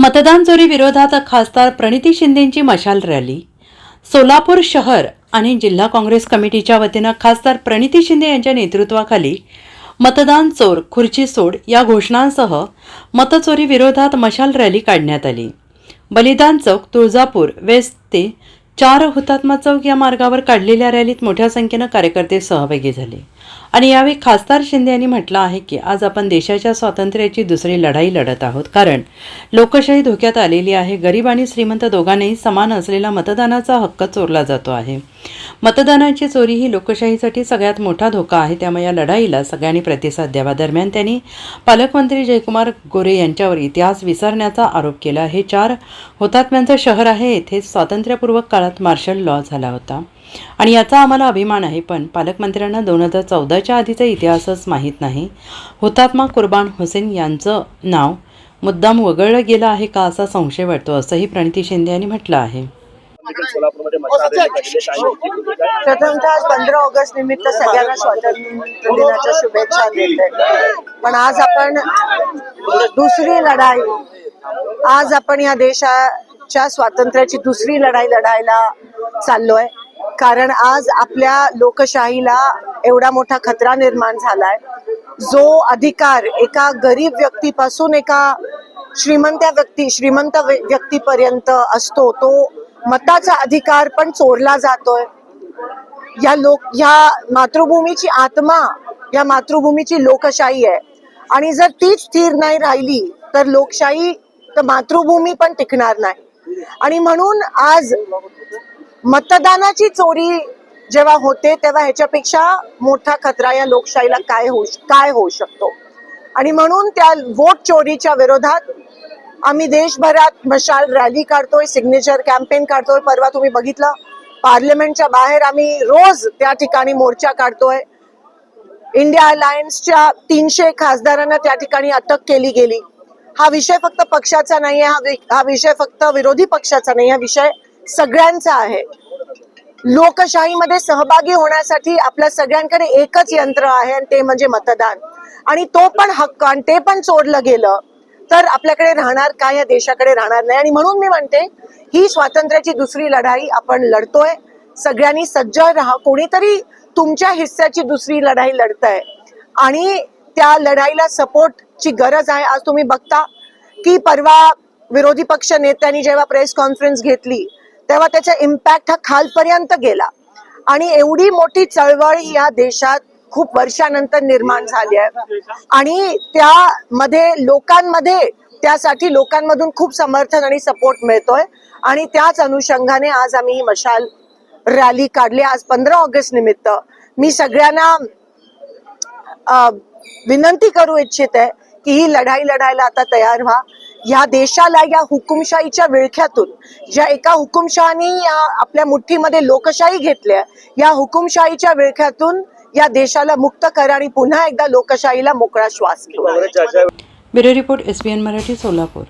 मतदान चोरी विरोधात खासदार प्रणिती शिंदेंची मशाल रॅली. सोलापूर शहर आणि जिल्हा काँग्रेस कमिटीच्या वतीनं खासदार प्रणिती शिंदे यांच्या नेतृत्वाखाली मतदान चोर खुर्ची सोड या घोषणांसह मतचोरी विरोधात मशाल रॅली काढण्यात आली. बलिदान चौक तुळजापूर वेस्ट ते चार हुतात्मा चौक या मार्गावर काढलेल्या रॅलीत मोठ्या संख्येनं कार्यकर्ते सहभागी झाले. आणि यावेळी खासदार शिंदे यांनी म्हटलं आहे की आज आपण देशाच्या स्वातंत्र्याची दुसरी लढाई लढत आहोत. कारण लोकशाही धोक्यात आलेली आहे. गरीब आणि श्रीमंत दोघांनाही समान असलेला मतदानाचा हक्क चोरला जातो आहे. मतदानाची चोरी ही लोकशाहीसाठी सगळ्यात मोठा धोका आहे. त्यामुळे या लढाईला सगळ्यांनी प्रतिसाद द्यावा. दरम्यान त्यांनी पालकमंत्री जयकुमार गोरे यांच्यावर इतिहास विसरण्याचा आरोप केला. हे चार हुतात्म्यांचं शहर आहे. येथे स्वातंत्र्यपूर्वक काळात मार्शल लॉ झाला होता. आणि याचा आम्हाला अभिमान आहे पण पालकमंत्र्यांना दोन हजार चौदाच्या आधीचा इतिहासच माहीत नाही. हुतात्मा कुर्बान हुसेन यांचं नाव मुद्दाम वगळलं गेलं आहे का असा संशय वाटतो असंही प्रणिती शिंदे यांनी म्हटलं आहे? प्रथमतः आज पंधरा ऑगस्ट निमित्त सगळ्यांना स्वातंत्र्य दिनाच्या शुभेच्छा देते पण आज आपण दुसरी लढाई आज आपण या देशाच्या स्वातंत्र्याची दुसरी लढाई लढायला चाललोय. कारण आज आपल्या लोकशाहीला एवढा मोठा खतरा निर्माण झालाय. जो अधिकार एका गरीब व्यक्तीपासून एका श्रीमंत व्यक्ती श्रीमंत व्य- व्यक्तीपर्यंत असतो तो मताचा अधिकार पण चोरला जातोय. या लोक या मातृभूमीची आत्मा या मातृभूमीची लोकशाही आहे. आणि जर तीच स्थिर नाही राहिली तर लोकशाही तर मातृभूमी पण टिकणार नाही. आणि म्हणून आज मतदानाची चोरी जेव्हा होते तेव्हा ह्याच्यापेक्षा मोठा खतरा या लोकशाहीला काय होऊ काय होऊ शकतो? आणि म्हणून त्या वोट चोरीच्या विरोधात आम्ही देशभरात मशाल रॅली काढतोय सिग्नेचर कॅम्पेन काढतोय. परवा तुम्ही बघितलं पार्लमेंटच्या बाहेर आम्ही रोज त्या ठिकाणी मोर्चा काढतोय. इंडिया अलायन्सच्या तीनशे खासदारांना त्या ठिकाणी अटक केली गेली. हा विषय फक्त पक्षाचा नाही आहे हा हा विषय फक्त विरोधी पक्षाचा नाही हा विषय सगळ्यांचा आहे. लोकशाहीमध्ये सहभागी होण्यासाठी आपल्या सगळ्यांकडे एकच यंत्र आहे आणि ते म्हणजे मतदान. आणि तो पण हक्क आणि ते पण चोरलं गेलं तर आपल्याकडे राहणार काय या देशाकडे राहणार नाही. आणि म्हणून मी म्हणते ही स्वातंत्र्याची दुसरी लढाई आपण लढतोय. सगळ्यांनी सज्ज राहा. कोणीतरी तुमच्या हिस्स्याची दुसरी लढाई लढताय. आणि त्या लढाईला सपोर्टची गरज आहे. आज तुम्ही बघता की परवा विरोधी पक्ष नेत्यांनी जेव्हा प्रेस कॉन्फरन्स घेतली तेव्हा त्याचा इम्पॅक्ट हा खालपर्यंत गेला. आणि एवढी मोठी चळवळ या देशात खूप वर्षानंतर निर्माण झाली आहे. आणि त्यामध्ये लोकांमध्ये त्यासाठी लोकांमधून खूप समर्थन आणि सपोर्ट मिळतोय. आणि त्याच अनुषंगाने आज आम्ही ही मशाल रॅली काढली. आज पंधरा ऑगस्ट निमित्त मी सगळ्यांना विनंती करू इच्छित आहे की ही लढाई लढायला आता तयार व्हा. या देशाला या हुकुमशाहीच्या विळख्यातून ज्या एका हुकुमशहानी या आपल्या मुठ्ठीमध्ये लोकशाही घेतल्या या हुकुमशाहीच्या विळख्यातून या देशाला मुक्त करा आणि पुन्हा एकदा लोकशाहीला मोकळा श्वास घेऊ bureau report S Marathi Solapur.